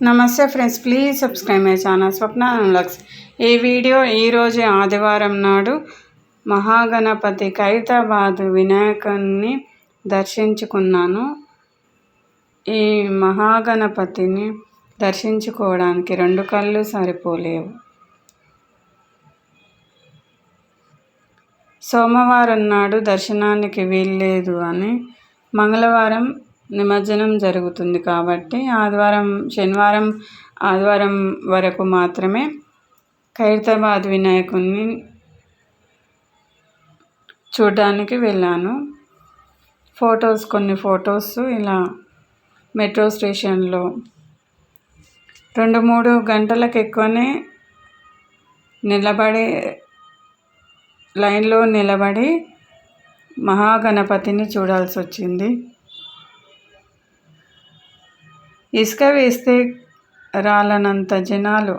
నమస్తే friends please subscribe my channel Swapna unlocks ఈ video ఈరోజు ఆదివారం నాడు మహాగణపతి ఖైరతాబాద్ వినాయకుని దర్శించుకున్నాను. ఈ మహాగణపతిని దర్శించుకోవడానికి రెండు కళ్ళు సరిపోలేవు. సోమవారం నాడు దర్శనానికి వీల్లేదు అని మంగళవారం నిమజ్జనం జరుగుతుంది కాబట్టి ఆదివారం శనివారం ఆదివారం వరకు మాత్రమే ఖైరతాబాద్ వినాయకుడిని చూడడానికి వెళ్ళాను. ఫొటోస్ కొన్ని ఫొటోస్ ఇలా మెట్రో స్టేషన్లో. రెండు మూడు గంటలకు ఎక్కువనే నిలబడి లైన్లో నిలబడి మహాగణపతిని చూడాల్సి వచ్చింది ఇసుక వేస్తే రాలనంత జనాలు.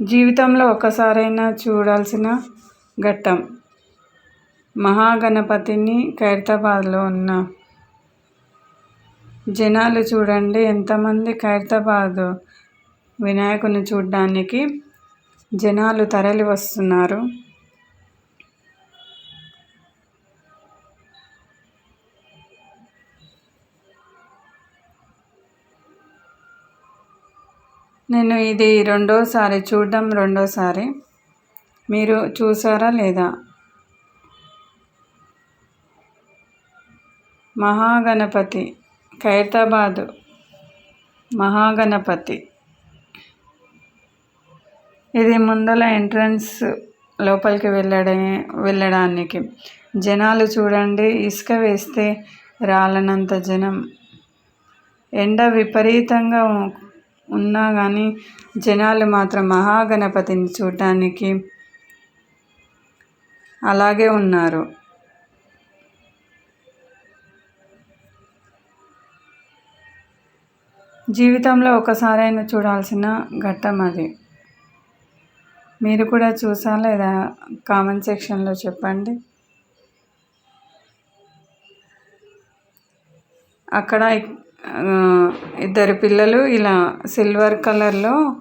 జీవితంలో ఒకసారైనా చూడాల్సిన ఘట్టం. మహాగణపతిని ఖైరతాబాద్లో ఉన్న జనాలు చూడండి. ఎంతమంది ఖైరతాబాద్ వినాయకుని చూడడానికి జనాలు తరలి వస్తున్నారు నేను ఇది రెండోసారి చూడడం రెండోసారి. మీరు చూసారా లేదా? మహాగణపతి ఖైరతాబాదు మహాగణపతి. ఇది ముందల ఎంట్రన్స్ లోపలికి వెళ్ళడే వెళ్ళడానికి. జనాలు చూడండి ఇసుక వేస్తే రాలనంత జనం. ఎండ విపరీతంగా ఉన్నా కానీ జనాలు మాత్రం మహాగణపతిని చూడటానికి అలాగే ఉన్నారు. జీవితంలో ఒకసారైనా చూడాల్సిన ఘట్టం అది. మీరు కూడా చూసా లేదా? కామెంట్ సెక్షన్లో చెప్పండి. అక్కడ ఇద్దరు పిల్లలు ఇలా సిల్వర్ కలర్లో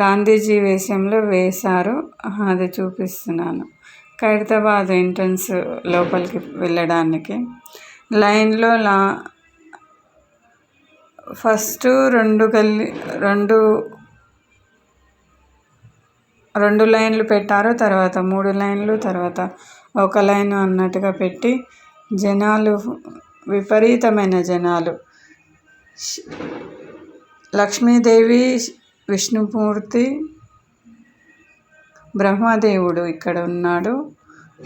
గాంధీజీ వేషంలో వేశారు. అది చూపిస్తున్నాను. ఖైరతాబాద్ ఎంట్రన్స్ లోపలికి వెళ్ళడానికి. లైన్లో లా ఫస్ట్ రెండు గల్లి రెండు రెండు లైన్లు పెట్టారు తర్వాత మూడు లైన్లు తర్వాత ఒక లైన్ అన్నట్టుగా పెట్టి జనాలు విపరీతమైన జనాలు లక్ష్మీదేవి విష్ణుమూర్తి బ్రహ్మదేవుడు ఇక్కడ ఉన్నాడు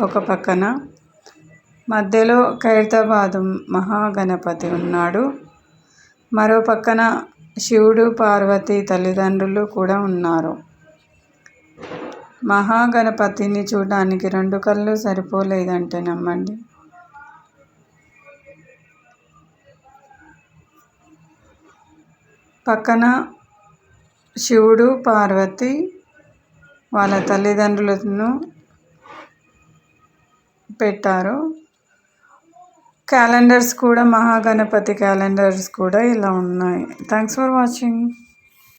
ఒక పక్కన. మధ్యలో ఖైరతాబాద్ మహాగణపతి ఉన్నాడు. మరో పక్కన శివుడు పార్వతి తల్లిదండ్రులు కూడా ఉన్నారు. మహాగణపతిని చూడడానికి రెండు కళ్ళు సరిపోలేదంటే నమ్మండి. పక్కన శివుడు పార్వతి వాళ్ళ తల్లిదండ్రులను పెట్టారు. క్యాలెండర్స్ కూడా మహాగణపతి క్యాలెండర్స్ కూడా ఇలా ఉన్నాయి. Thanks for watching